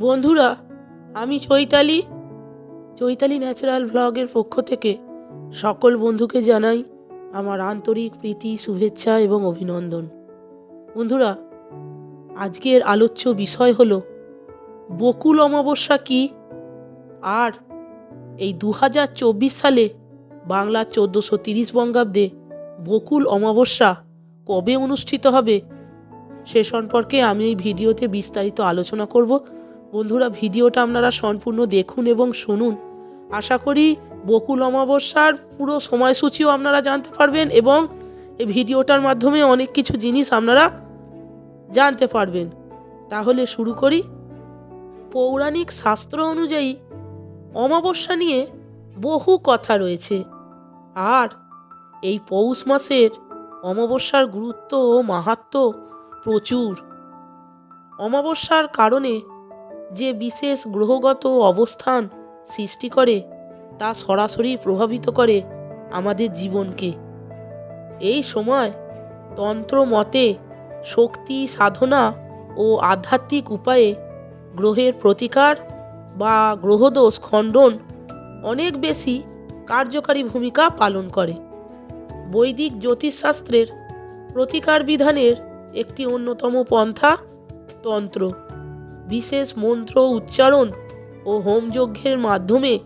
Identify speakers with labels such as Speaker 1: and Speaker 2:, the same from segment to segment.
Speaker 1: বন্ধুরা, আমি চৈতালি। চৈতালি ন্যাচারাল ব্লগের পক্ষ থেকে সকল বন্ধুকে জানাই আমার আন্তরিক প্রীতি, শুভেচ্ছা এবং অভিনন্দন। বন্ধুরা, আজকের আলোচ্য বিষয় হলো, বকুল অমাবস্যা কি? আর এই দু হাজার চব্বিশ সালে বাংলা চোদ্দোশো তিরিশ বঙ্গাব্দে বকুল অমাবস্যা কবে অনুষ্ঠিত হবে, সে সম্পর্কে আমি এই ভিডিওতে বিস্তারিত আলোচনা করব। বন্ধুরা, ভিডিওটা আপনারা সম্পূর্ণ দেখুন এবং শুনুন। আশা করি বকুল অমাবস্যার পুরো সময়সূচিও আপনারা জানতে পারবেন এবং এই ভিডিওটার মাধ্যমে অনেক কিছু জিনিস আপনারা জানতে পারবেন। তাহলে শুরু করি। পৌরাণিক শাস্ত্র অনুযায়ী অমাবস্যা নিয়ে বহু কথা রয়েছে। আর এই পৌষ মাসের অমাবস্যার গুরুত্ব ও মাহাত্ম্য প্রচুর। অমাবস্যার কারণে যে বিশেষ গ্রহগত অবস্থান সৃষ্টি করে, তা সরাসরি প্রভাবিত করে আমাদের জীবনকে। এই সময় তন্ত্র মতে শক্তি সাধনা ও আধ্যাত্মিক উপায়ে গ্রহের প্রতিকার বা গ্রহদোষ খণ্ডন অনেক বেশি কার্যকারী ভূমিকা পালন করে। বৈদিক জ্যোতিষশাস্ত্রের প্রতিকার বিধানের একটি অন্যতম পন্থা তন্ত্র। বিশেষ মন্ত্র উচ্চারণ ও হোমযজ্ঞের মাধ্যমে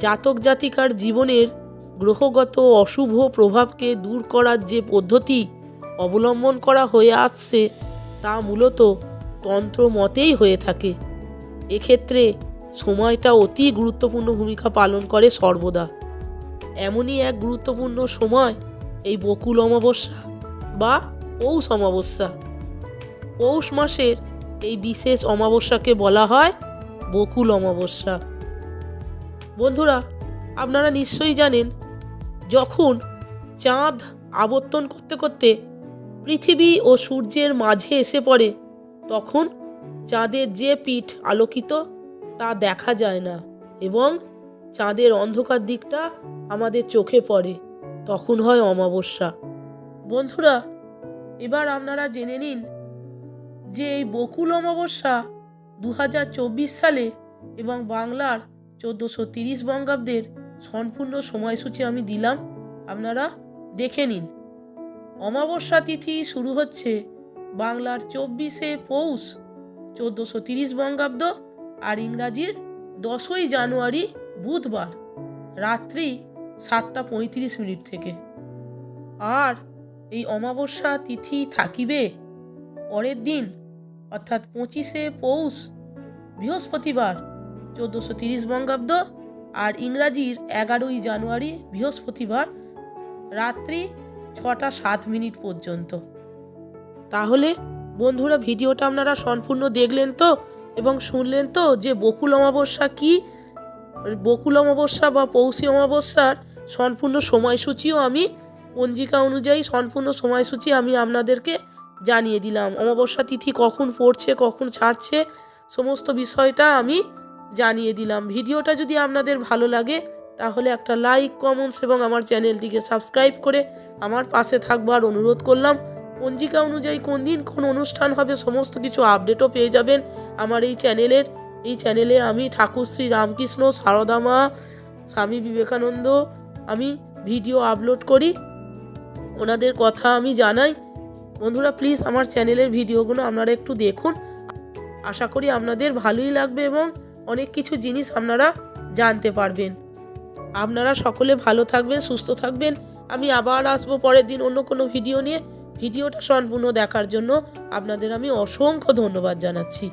Speaker 1: জাতক জাতিকার জীবনের গ্রহগত অশুভ প্রভাবকে দূর করার যে পদ্ধতি অবলম্বন করা হয়ে আসছে তা মূলত তন্ত্র মতেই হয়ে থাকে। এক্ষেত্রে সময়টা অতি গুরুত্বপূর্ণ ভূমিকা পালন করে সর্বদা। এমনই এক গুরুত্বপূর্ণ সময় এই বকুল অমাবস্যা বা পৌষ অমাবস্যা। পৌষ মাসের এই বিশেষ অমাবস্যাকে বলা হয় বকুল অমাবস্যা। বন্ধুরা, আপনারা নিশ্চয়ই জানেন, যখন চাঁদ আবর্তন করতে করতে পৃথিবী ও সূর্যের মাঝে এসে পড়ে, তখন চাঁদের যে পিঠ আলোকিত তা দেখা যায় না এবং চাঁদের অন্ধকার দিকটা আমাদের চোখে পড়ে, তখন হয় অমাবস্যা। বন্ধুরা, এবার আপনারা জেনে নিন যে এই বকুল অমাবস্যা দু হাজার চব্বিশ সালে এবং বাংলার চোদ্দোশো তিরিশ বঙ্গাব্দের সম্পূর্ণ সময়সূচি আমি দিলাম, আপনারা দেখে নিন। অমাবস্যা তিথি শুরু হচ্ছে বাংলার চব্বিশে পৌষ চোদ্দোশো তিরিশ বঙ্গাব্দ আর ইংরাজির দশই জানুয়ারি বুধবার, রাত্রি সাতটা পঁয়ত্রিশ মিনিট থেকে। আর এই অমাবস্যা তিথি থাকিবে পরের দিন অর্থাৎ পঁচিশে পৌষ, বৃহস্পতিবার, চোদ্দোশো তিরিশ বঙ্গাব্দ আর ইংরাজির এগারোই জানুয়ারি, বৃহস্পতিবার, রাত্রি ছটা সাত মিনিট পর্যন্ত। তাহলে বন্ধুরা ভিডিওটা আপনারা সম্পূর্ণ দেখলেন তো এবং শুনলেন তো যে বকুল অমাবস্যা কি? বকুল অমাবস্যা বা পৌষী অমাবস্যার সম্পূর্ণ সময়সূচিও আমি পঞ্জিকা অনুযায়ী সম্পূর্ণ সময়সূচি আমি আপনাদেরকে জানিয়ে দিলাম। অমাবস্যা তিথি কখন পড়ছে, কখন ছাড়ছে, সমস্ত বিষয়টা আমি জানিয়ে দিলাম। ভিডিওটা যদি আপনাদের ভালো লাগে, তাহলে একটা লাইক কমেন্টস এবং আমার চ্যানেলটিকে সাবস্ক্রাইব করে আমার পাশে থাকবার অনুরোধ করলাম। পঞ্জিকা অনুযায়ী কোন দিন কোন অনুষ্ঠান হবে, সমস্ত কিছু আপডেটও পেয়ে যাবেন আমার এই চ্যানেলের। এই চ্যানেলে আমি ঠাকুর শ্রী রামকৃষ্ণ, সারদা মা, স্বামী বিবেকানন্দ আমি ভিডিও আপলোড করি। ওনাদের কথা আমি জানাই। বন্ধুরা প্লিজ আমার চ্যানেলের ভিডিওগুলো আপনারা একটু দেখুন। আশা করি আপনাদের ভালোই লাগবে এবং অনেক কিছু জিনিস আপনারা জানতে পারবেন। আপনারা সকলে ভালো থাকবেন, সুস্থ থাকবেন। আমি আবার আসব পরের দিন অন্য কোনো ভিডিও নিয়ে। ভিডিওটা সম্পূর্ণ দেখার জন্য আপনাদের আমি অসংখ্য ধন্যবাদ জানাচ্ছি।